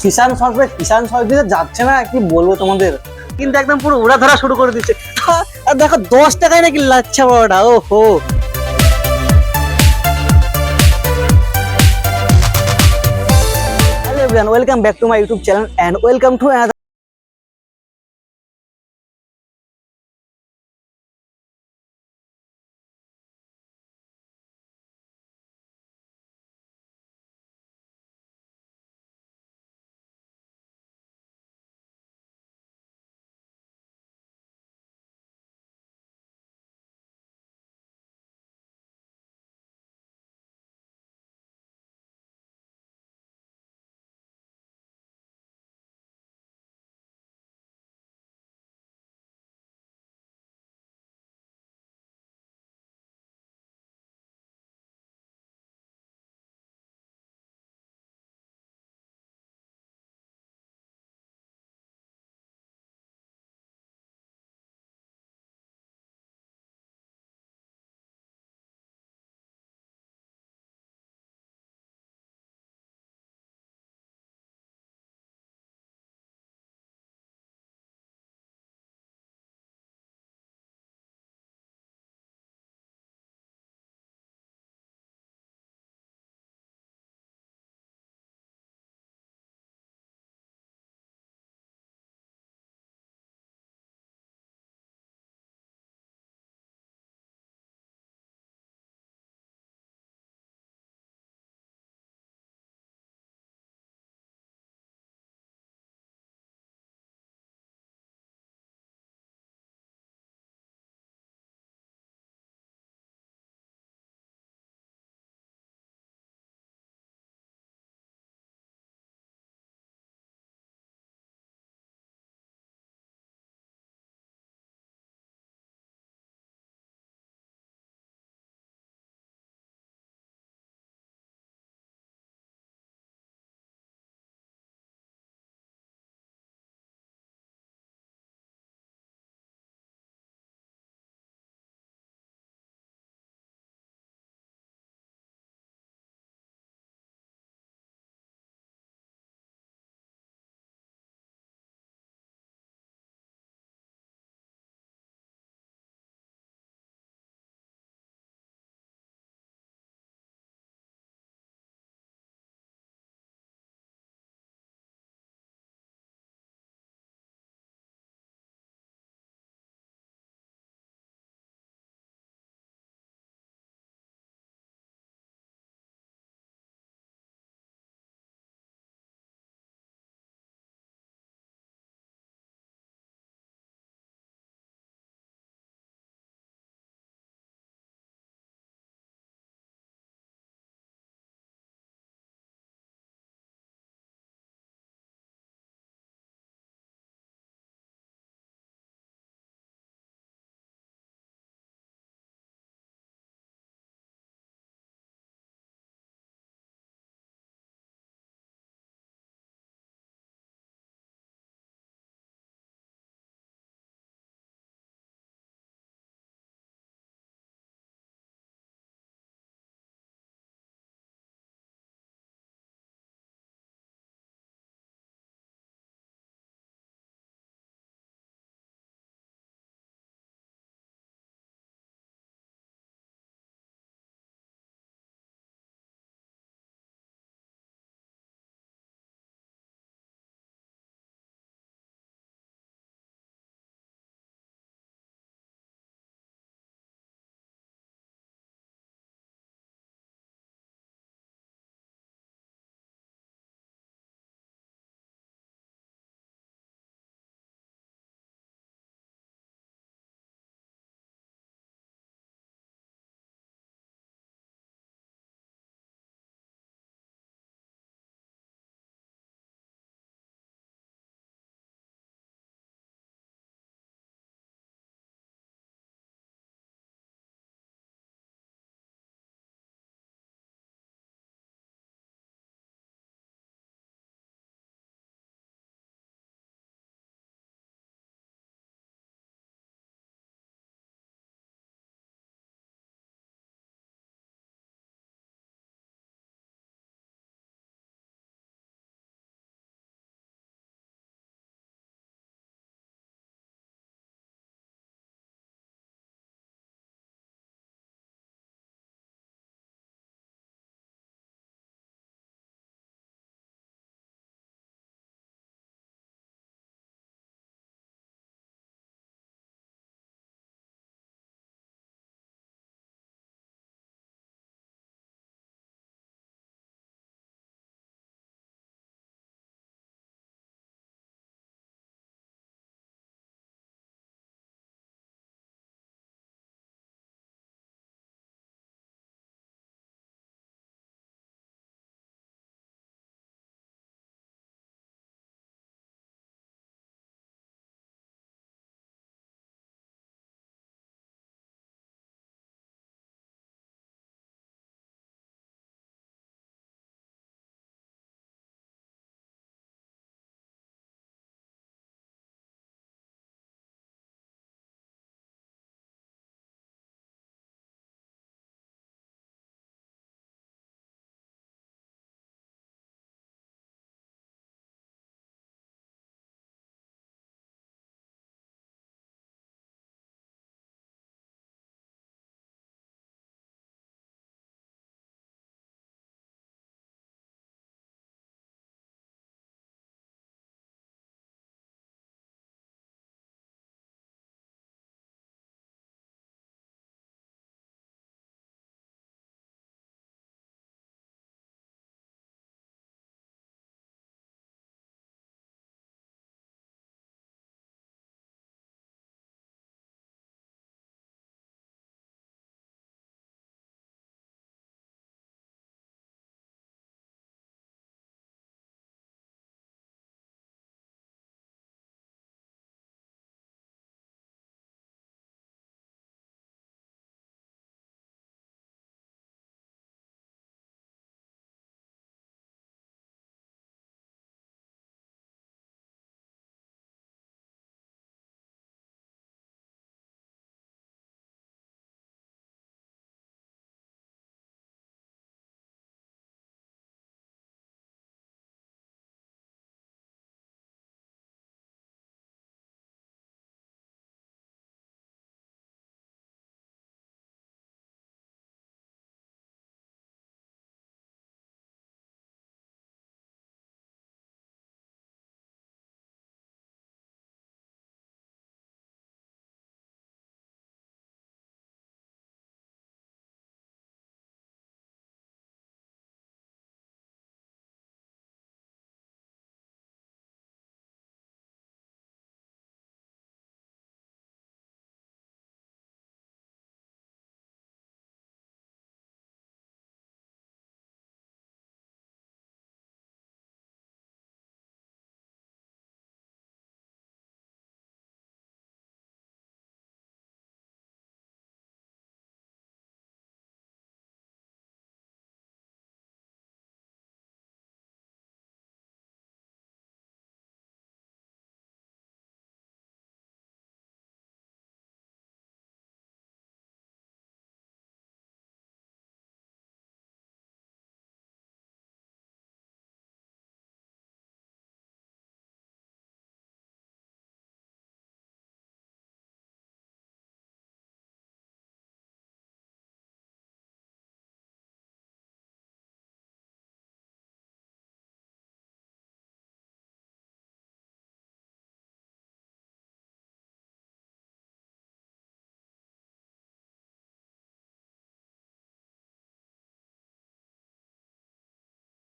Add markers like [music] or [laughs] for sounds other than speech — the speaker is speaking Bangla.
কিষান সরকার কিষান সরকার যাচ্ছে না, কি বলব তোমাদের? কিন্তু একদম পুরো উড়া ধরা শুরু করে দিচ্ছে। [laughs] আর দেখো, দশ টাকায় নাকি লাচ্ছা বড়টা ও হো welcome back to my YouTube channel and welcome to